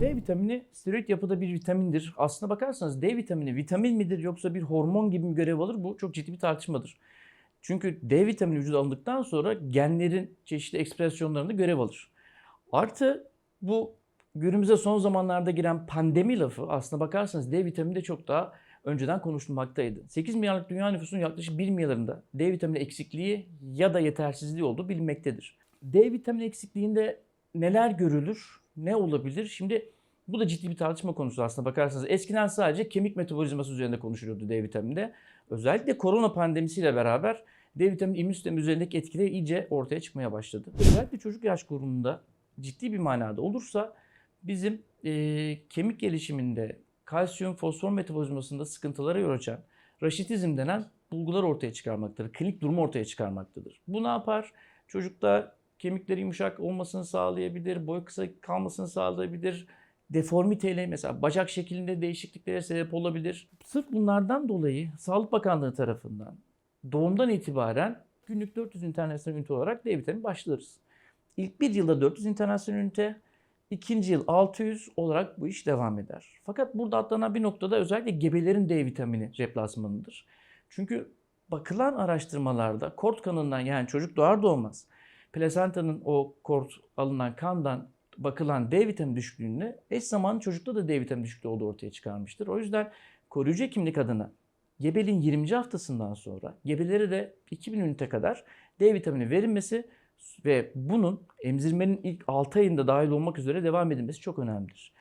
D vitamini steroid yapıda bir vitamindir. Aslına bakarsanız D vitamini vitamin midir yoksa bir hormon gibi mi görev alır? Bu çok ciddi bir tartışmadır. Çünkü D vitamini vücuda alındıktan sonra genlerin çeşitli ekspresyonlarında görev alır. Artı bu günümüze son zamanlarda giren pandemi lafı aslına bakarsanız D vitamini de çok daha önceden konuşulmaktaydı. 8 milyarlık dünya nüfusunun yaklaşık 1 milyarında D vitamini eksikliği ya da yetersizliği olduğu bilinmektedir. D vitamini eksikliğinde neler görülür, ne olabilir? Şimdi bu da ciddi bir tartışma konusu aslında bakarsanız. Eskiden sadece kemik metabolizması üzerinde konuşuluyordu D vitaminde. Özellikle korona pandemisiyle beraber D vitamini immün sistemi üzerindeki etkileri iyice ortaya çıkmaya başladı. Özellikle çocuk yaş grubunda ciddi bir manada olursa bizim e, kemik gelişiminde kalsiyum fosfor metabolizmasında sıkıntılara yol açan raşitizm denen bulgular ortaya çıkarmaktadır. Klinik durumu ortaya çıkarmaktadır. Bu ne yapar? Çocukta kemikleri yumuşak olmasını sağlayabilir, boy kısa kalmasını sağlayabilir, deformiteyle mesela bacak şeklinde değişikliklere sebep olabilir. Sırf bunlardan dolayı Sağlık Bakanlığı tarafından doğumdan itibaren günlük 400 internasyonel ünite olarak D vitamini başlarız. İlk bir yılda 400 internasyonel ünite, ikinci yıl 600 olarak bu iş devam eder. Fakat burada atlanan bir noktada özellikle gebelerin D vitamini replasmanıdır. Çünkü bakılan araştırmalarda kort kanından yani çocuk doğar doğmaz plasentanın o kort alınan kandan bakılan D vitamini düşüklüğünde eş zamanlı çocukta da D vitamini düşüklüğü olduğu ortaya çıkarmıştır. O yüzden koruyucu hekimlik adına gebeliğin 20. haftasından sonra gebelere de 2000 ünite kadar D vitamini verilmesi ve bunun emzirmenin ilk 6 ayında dahil olmak üzere devam edilmesi çok önemlidir.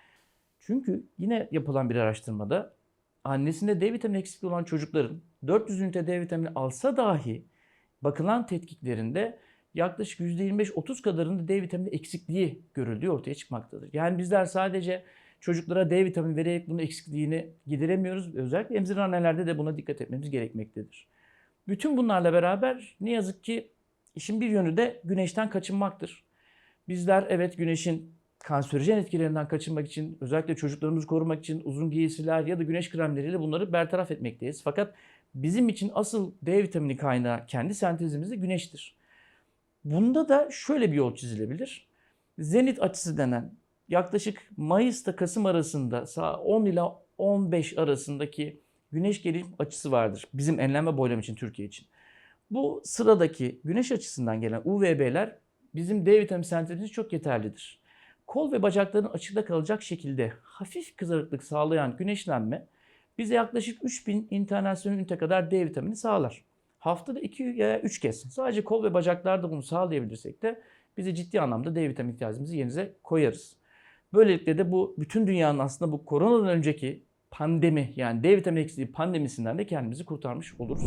Çünkü yine yapılan bir araştırmada annesinde D vitamini eksikliği olan çocukların 400 ünite D vitamini alsa dahi bakılan tetkiklerinde yaklaşık %25-30 kadarında D vitamini eksikliği görüldüğü ortaya çıkmaktadır. Yani bizler sadece çocuklara D vitamini vererek bunun eksikliğini gideremiyoruz. Özellikle emziren annelerde de buna dikkat etmemiz gerekmektedir. Bütün bunlarla beraber ne yazık ki işin bir yönü de güneşten kaçınmaktır. Bizler evet güneşin kanserojen etkilerinden kaçınmak için, özellikle çocuklarımızı korumak için uzun giysiler ya da güneş kremleriyle bunları bertaraf etmekteyiz. Fakat bizim için asıl D vitamini kaynağı kendi sentezimizde güneştir. Bunda da şöyle bir yol çizilebilir. Zenit açısı denen yaklaşık Mayıs'ta Kasım arasında 10 ila 15 arasındaki güneş gelim açısı vardır. Bizim enlem ve boylam için Türkiye için. Bu sıradaki güneş açısından gelen UVB'ler bizim D vitamini sentezimiz çok yeterlidir. Kol ve bacakların açıkta kalacak şekilde hafif kızarıklık sağlayan güneşlenme bize yaklaşık 3000 internasyonel ünite kadar D vitamini sağlar. Haftada 2 ya 3 kez sadece kol ve bacaklarda bunu sağlayabilirsek de bize ciddi anlamda D vitamini ihtiyacımızı yerinize koyarız. Böylelikle de bu bütün dünyanın aslında bu koronadan önceki pandemi yani D vitamini eksikliği pandemisinden de kendimizi kurtarmış oluruz.